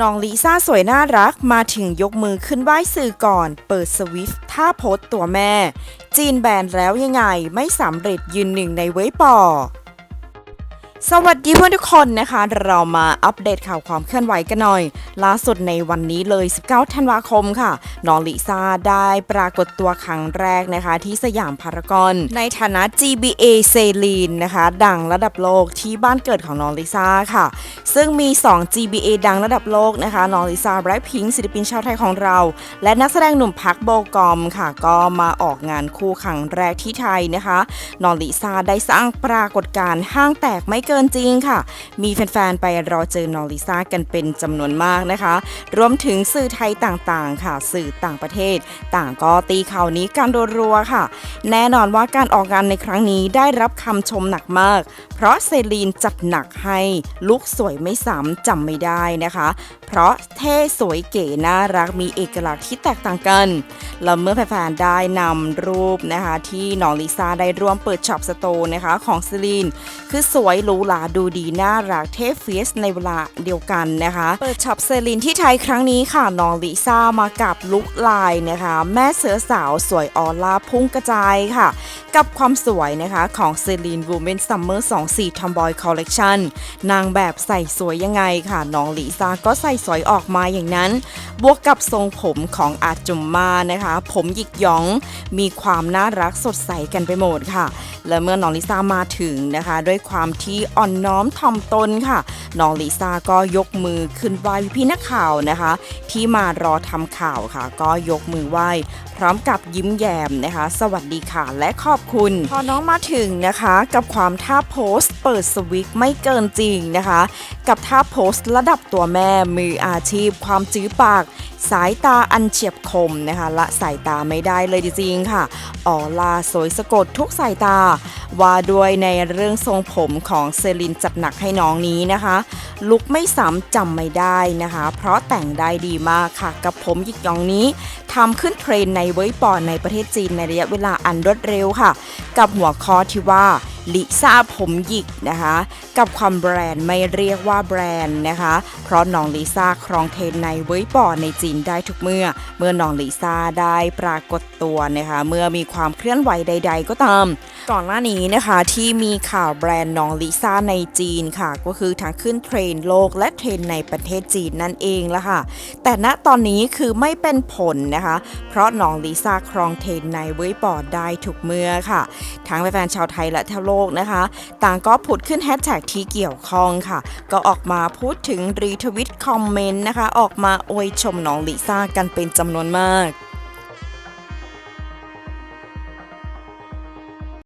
น้องลิซ่าสวยน่ารักมาถึงยกมือขึ้นไหว้สื่อก่อน เปิดสวิฟต์ท่าโพสต,ตัวแม่ จีนแบนแล้วยังไงไม่สำเร็จยืนหนึ่งในเว็บปอ สวัสดีเพื่อนทุกคนนะคะ เรามาอัปเดตข่าวความเคลื่อนไหวกันหน่อย ล่าสุดในวันนี้เลย 19 ธันวาคมค่ะ น้องลิซ่าได้ปรากฏตัวครั้งแรกนะคะ ที่สยามพารากอน ในฐานะ GBA เซลีนนะคะ ดังระดับโลกที่บ้านเกิดของน้องลิซ่าค่ะ ซึ่งมี 2 GBA ดังระดับโลกนะคะน้องลิซ่าแบล็คพิงศิลปินชาวไทยของเรา และนักแสดงหนุ่มพักโบกอมค่ะ ก็มาออกงานคู่ครั้งแรกที่ไทยนะคะน้องลิซ่าได้สร้างปรากฏการณ์ห้างแตกไม่เกิกินจริงค่ะ มีแฟนๆ ไปรอเจอนองลิซ่ากันเป็นจำนวนมากนะคะ รวมถึงสื่อไทยต่างๆ ค่ะ สื่อต่างประเทศ ต่างก็ตีข่าวนี้กันรัวๆค่ะ แน่นอนว่าการออกงานในครั้งนี้ได้รับคำชมหนักมาก เพราะเซลีนจัดหนักให้ลุกสวยไม่ซ้ำจำไม่ได้นะคะ เพราะเท่สวยเก๋น่ารักมีเอกลักษณ์ที่แตกต่างกัน แล้วเมื่อแฟนๆได้นำรูปนะคะที่น้องลิซ่าได้ร่วมเปิดช็อปสโตร์นะคะของเซลีน คือสวยหรูหราดูดีน่ารักเท่เฟียสในเวลาเดียวกันนะคะ เปิดช็อปเซลีนที่ไทยครั้งนี้ค่ะน้องลิซ่ามากับลุคลายนะคะ แม่เสือสาวสวยออร่าพุ่งกระจายค่ะ กับความสวยนะคะของเซลีนวูแมนซัมเมอร์24 Tomboy Collection นางแบบใส่สวยยังไงค่ะน้องลิซ่าก็ใส่สวยออกมาอย่างนั้น บวกกับทรงผมของอาจุมมานะคะ ผมหยิกหยองมีความน่ารักสดใสกันไปหมดค่ะ และเมื่อน้องลิซ่ามาถึงนะคะ ด้วยความที่อ่อนน้อมถ่อมตนค่ะน้องลิซ่าก็ยกมือขึ้นไหว้พี่นักข่าวนะคะ ที่มารอทำข่าวค่ะ ก็ยกมือไหว้พร้อมกับยิ้มแย้มนะคะ สวัสดีค่ะและขอบคุณ พอน้องมาถึงนะคะกับความท่าโพสต์เปิดสวิกไม่เกินจริงนะคะ กับท่าโพสต์ระดับตัวแม่มืออาชีพความจื้อปาก สายตาอันเฉียบคมนะคะละสายตาไม่ได้เลยจริงๆค่ะออลาสวยสะกดทุกสายตา ว่าด้วยในเรื่องทรงผมของเซลินจัดหนักให้น้องนี้นะคะ ลุกไม่ซ้ำจำไม่ได้นะคะ เพราะแต่งได้ดีมากค่ะ กับผมหยิกหยองนี้ทำขึ้นเทรนในเว็บปอนในประเทศจีนในระยะเวลาอันรวดเร็วค่ะ กับหัวข้อที่ว่า ลิซ่าผมหยิกนะคะ กับความแบรนด์ไม่เรียกว่าแบรนด์นะคะ เพราะน้องลิซ่าครองเทรนในเว็บปอในจีนได้ทุกเมื่อ เมื่อน้องลิซ่าได้ปรากฏตัวนะคะเมื่อมีความเคลื่อนไหวใด ๆ ก็ตาม ก่อนหน้านี้นะคะที่มีข่าวแบรนด์น้องลิซ่าในจีนค่ะ ก็คือทั้งขึ้นเทรนโลกและเทรนในประเทศจีนนั่นเองละค่ะ แต่ณตอนนี้คือไม่เป็นผลนะคะ เพราะน้องลิซ่าครองเทรนในเว็บบอดได้ทุกเมื่อค่ะ ทั้งแฟนๆชาวไทยและทั่วโลลกนะคะ ต่างก็ผุดขึ้นแฮชแท็กที่เกี่ยวข้องค่ะ ก็ออกมาพูดถึงรีทวิตคอมเมนต์นะคะ ออกมาอวยชมน้องลิซ่ากันเป็นจำนวนมาก